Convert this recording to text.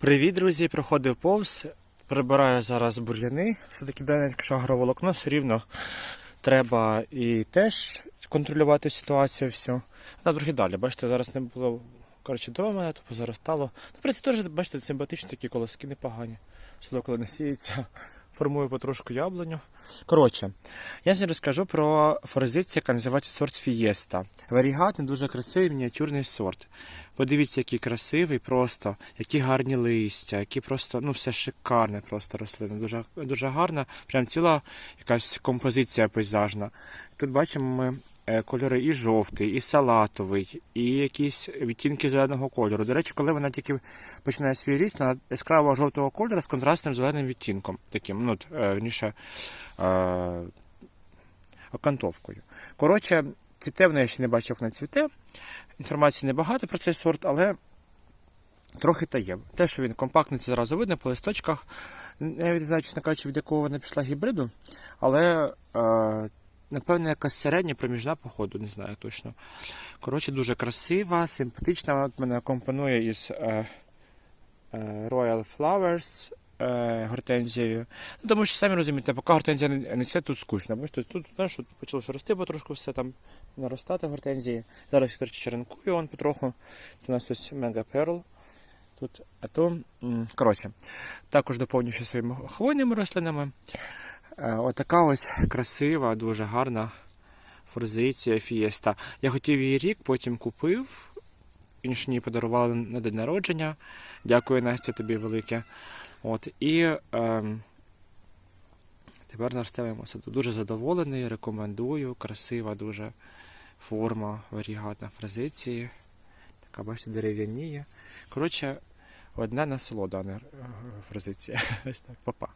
Привіт, друзі! Проходив повз. Прибираю зараз бур'яни. Все-таки дане, якщо агроволокно, все рівно треба і теж контролювати ситуацію всю. Та трохи далі. Бачите, зараз не було коротше, дома, то позаростало. Ну, в принципі, теж, бачите, симпатичні такі колоски непогані. Сюди, коли не сіється, формую потрошку яблуню. Коротше, я сьогодні розкажу про форзицію, яка називається сорт Фієста. Варігатний, дуже красивий мініатюрний сорт. Подивіться, який красивий, просто, які гарні листя, які просто, ну все шикарне просто рослина. Дуже, дуже гарна, прям ціла якась композиція пейзажна. Тут бачимо ми кольори і жовтий, і салатовий, і якісь відтінки зеленого кольору. До речі, коли вона тільки починає свій ріст, вона яскраво жовтого кольору з контрастним зеленим відтінком, таким, ну, е, верніше, е, окантовкою. Коротше, цвіте вона я ще не бачив, як вона цвіте. Інформації небагато про цей сорт, але трохи та є. Те, що він компактний, це зразу видно по листочках. Я не знаю, чесно кажучи, від якого вона пішла гібриду, але е, напевно якась середня проміжна походу, не знаю точно. Коротше, дуже красива, симпатична. Вона мене акомпонує із е, е, Royal Flowers е, гортензією. Ну, тому що самі розумієте, поки гортензія не, не цвіте, тут скучно. Бачите, тут знаєш, тут почало рости потрошку все там наростати гортензії. Зараз речі, черенкую он потроху. Це у нас ось Mega Pearl. Тут, а то, коротше, також доповню ще своїми хвойними рослинами. Е, Отака ось красива, дуже гарна форзиція фієста. Я хотів її рік, потім купив. Інші подарували на день народження. Дякую, Настя, тобі велике. От, і ем, тепер на саду. Дуже задоволений, рекомендую. Красива дуже форма варігатна фразиції. Така, бачите, дерев'яніє. Коротше, одна насолода, е, фразиція. Ось так, папа.